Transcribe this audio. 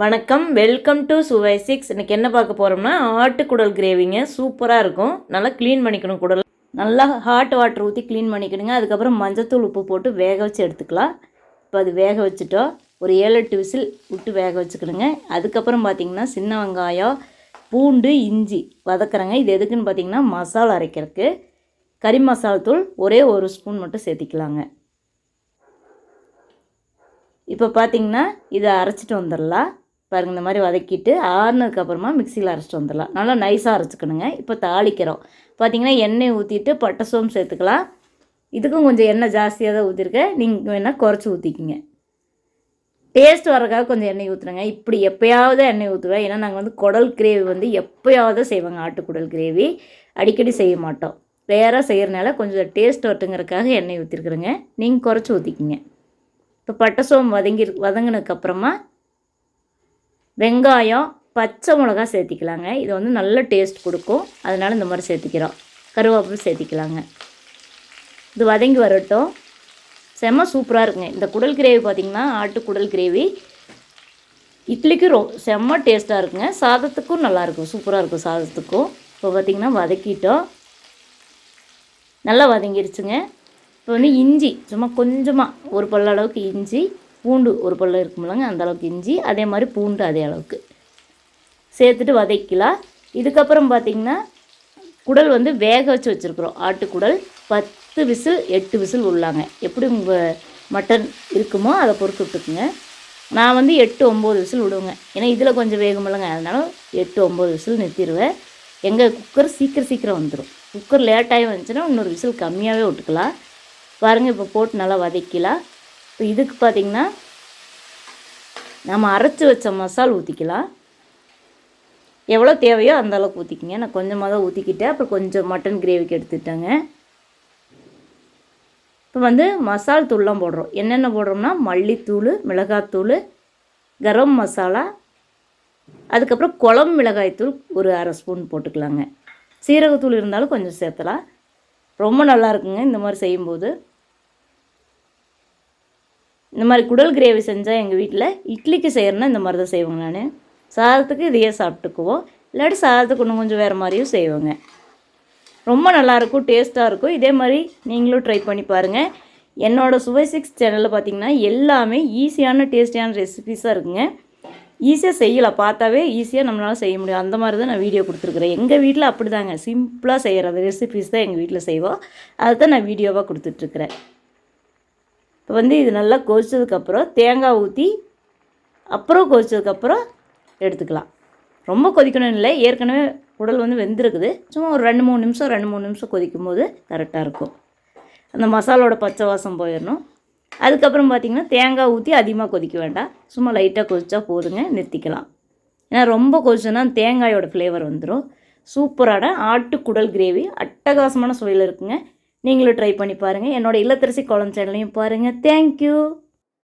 வணக்கம் welcome to சுவை six இன்றைக்கி என்ன பார்க்க போகிறோம்னா ஆட்டுக்குடல் கிரேவிங்க சூப்பராக இருக்கும். நல்லா க்ளீன் பண்ணிக்கணும் குடல். நல்லா ஹாட் வாட்டர் ஊற்றி க்ளீன் பண்ணிக்கணுங்க அதுக்கப்புறம் மஞ்சத்தூள் உப்பு போட்டு வேக வச்சு எடுத்துக்கலாம். இப்போ அது வேக வச்சுட்டோம் ஒரு ஏழு எட்டு விசில் விட்டு வேக வச்சுக்கணுங்க அதுக்கப்புறம் பார்த்திங்கன்னா சின்ன வெங்காயம் பூண்டு இஞ்சி வதக்குறேங்க. இது எதுக்குன்னு பார்த்தீங்கன்னா மசாலா அரைக்கிறதுக்கு. கறி மசாலா தூள் ஒரே ஒரு ஸ்பூன் மட்டும் சேர்த்திக்கலாங்க. இப்போ பார்த்தீங்கன்னா இதை அரைச்சிட்டு வந்துடலாம். பாருங்கள் இந்த மாதிரி வதக்கிட்டு ஆறுனதுக்கப்புறமா மிக்சியில் அரைச்சிட்டு வந்துடலாம். நல்லா நைஸாக அரைச்சிக்கணுங்க. இப்போ தாளிக்கிறோம். பார்த்தீங்கன்னா எண்ணெய் ஊற்றிட்டு பட்டை சோம்பு சேர்த்துக்கலாம். இதுக்கும் கொஞ்சம் எண்ணெய் ஜாஸ்தியாக தான் ஊற்றிருக்கேன் நீங்கள் வேணால் குறைச்சி ஊற்றிக்கிங்க டேஸ்ட் வரக்காக கொஞ்சம் எண்ணெய் ஊற்றுறேங்க இப்படி எப்போயாவது எண்ணெய் ஊற்றுவேன் ஏன்னா நாங்கள் வந்து குடல் கிரேவி வந்து எப்போயாவது செய்வாங்க. ஆட்டுக்குடல் கிரேவி. அடிக்கடி செய்ய மாட்டோம். ரேராக செய்கிறனால கொஞ்சம் டேஸ்ட் வரட்டுங்கிறதுக்காக எண்ணெய் ஊற்றிருக்குறேங்க நீங்கள் குறைச்சி ஊற்றிக்கிங்க இப்போ பட்டை சோம்பு வதங்கி வதங்கினதுக்கப்புறமா வெங்காயம் பச்சை மிளகா சேர்த்திக்கலாங்க. இது வந்து நல்ல டேஸ்ட் கொடுக்கும். அதனால் இந்த மாதிரி சேர்த்திக்கிறோம். கருவேப்பிலை சேர்த்திக்கலாங்க. இது வதங்கி வரட்டும். செம்ம சூப்பராக இருக்குங்க. இந்த குடல் கிரேவி பார்த்திங்கன்னா ஆட்டு குடல் கிரேவி. இட்லிக்கு ரொ செம்ம டேஸ்ட்டாக இருக்குங்க. சாதத்துக்கும் நல்லாயிருக்கும் சூப்பராக இருக்கும் சாதத்துக்கும். இப்போ பார்த்திங்கன்னா வதக்கிட்டோம். நல்லா வதங்கிடுச்சுங்க இப்போ வந்து இஞ்சி சும்மா கொஞ்சமாக ஒரு பல்ல அளவுக்கு இஞ்சி பூண்டு ஒரு பல்ல இருக்குமில்லங்க அந்த அளவுக்கு இஞ்சி அதே மாதிரி பூண்டு அதே அளவுக்கு. சேர்த்துட்டு வதக்கலாம் இதுக்கப்புறம் பார்த்திங்கன்னா குடல் வந்து வேக வச்சு வச்சுருக்குறோம். ஆட்டுக்குடல் பத்து விசில் எட்டு விசில் உள்ளாங்க. எப்படி உங்கள் மட்டன் இருக்குமோ அதை பொறுத்து விட்டுக்குங்க. நான் வந்து எட்டு ஒம்பது விசில் விடுவேங்க. ஏன்னா இதில் கொஞ்சம் வேகமில்லைங்க அதனால எட்டு ஒம்பது விசில் நிறுத்திடுவேன். எங்கள் குக்கர் சீக்கிரம் சீக்கிரம் வந்துடும் குக்கர் லேட்டாகி வந்துச்சுன்னா இன்னொரு விசில் கம்மியாகவே விட்டுக்கலாம். பாருங்கள் இப்போ போட்டு நல்லா வதக்கலாம் இப்போ இதுக்கு பார்த்திங்கன்னா நம்ம அரைச்சி வச்ச மசால் ஊற்றிக்கலாம் எவ்வளோ தேவையோ அந்த அளவுக்கு ஊற்றிக்கிங்க நான் கொஞ்சமாக தான் ஊற்றிக்கிட்டேன் அப்புறம் கொஞ்சம் மட்டன் கிரேவிக்கு எடுத்துட்டேங்க இப்போ வந்து மசால் தூள்லாம் போடுறோம். என்னென்ன போடுறோம்னா மல்லித்தூள் மிளகாத்தூள் கரம் மசாலா அதுக்கப்புறம் குழம்பு மிளகாய்த்தூள் ஒரு அரை ஸ்பூன் போட்டுக்கலாங்க. சீரகத்தூள் இருந்தாலும் கொஞ்சம் சேர்த்தலாம். ரொம்ப நல்லா இருக்குங்க. இந்த மாதிரி செய்யும்போது. இந்த மாதிரி குடல் கிரேவி செஞ்சால் எங்கள் வீட்டில் இட்லிக்கு செய்கிறேன்னா இந்த மாதிரி தான் செய்வோங்க நான். சாதத்துக்கு இதையே சாப்பிட்டுக்குவோம். இல்லாட்டி சாதத்துக்கு இன்னும் கொஞ்சம் வேறு மாதிரியும் செய்வோங்க. ரொம்ப நல்லாயிருக்கும் டேஸ்ட்டாக இருக்கும். இதே மாதிரி நீங்களும் ட்ரை பண்ணி பாருங்கள் என்னோடய சுவை சிக்ஸ் சேனலில் பார்த்தீங்கன்னா எல்லாமே ஈஸியான டேஸ்டியான ரெசிபிஸாக இருக்குங்க. ஈஸியாக செய்யலாம் பார்த்தாவே ஈஸியாக நம்மளால் செய்ய முடியும். அந்த மாதிரி தான் நான் வீடியோ கொடுத்துருக்குறேன். எங்கள் வீட்டில் அப்படி தாங்க சிம்பிளாக செய்கிறது ரெசிபிஸ் தான் எங்கள் வீட்டில் செய்வோம். அதை தான் நான் வீடியோவாக கொடுத்துட்ருக்குறேன் வந்து இது நல்லா கொதிச்சதுக்கப்புறம் தேங்காய் ஊற்றி அப்புறம் கொதிச்சதுக்கப்புறம் எடுத்துக்கலாம். ரொம்ப கொதிக்கணும் இல்லை ஏற்கனவே உடல் வந்து வெந்திருக்குது. சும்மா ஒரு ரெண்டு மூணு நிமிஷம் ரெண்டு மூணு நிமிஷம் கொதிக்கும் போது கரெக்டாக இருக்கும். அந்த மசாலோட பச்சை வாசம் போயிடணும். அதுக்கப்புறம் பார்த்திங்கன்னா தேங்காய் ஊற்றி அதிகமாக கொதிக்க வேண்டாம். சும்மா லைட்டாக கொதிச்சா போதுங்க நிறுத்திக்கலாம். ஏன்னா ரொம்ப கொதிச்சோன்னா தேங்காயோட ஃப்ளேவர் வந்துடும் சூப்பரான ஆட்டுக்குடல் கிரேவி அட்டகாசமான சுவையில் இருக்குங்க. நீங்களும் ட்ரை பண்ணி பாருங்கள் என்னோடய இல்லத்தரசி குழம்பு சேனலையும் பாருங்கள் தேங்க்யூ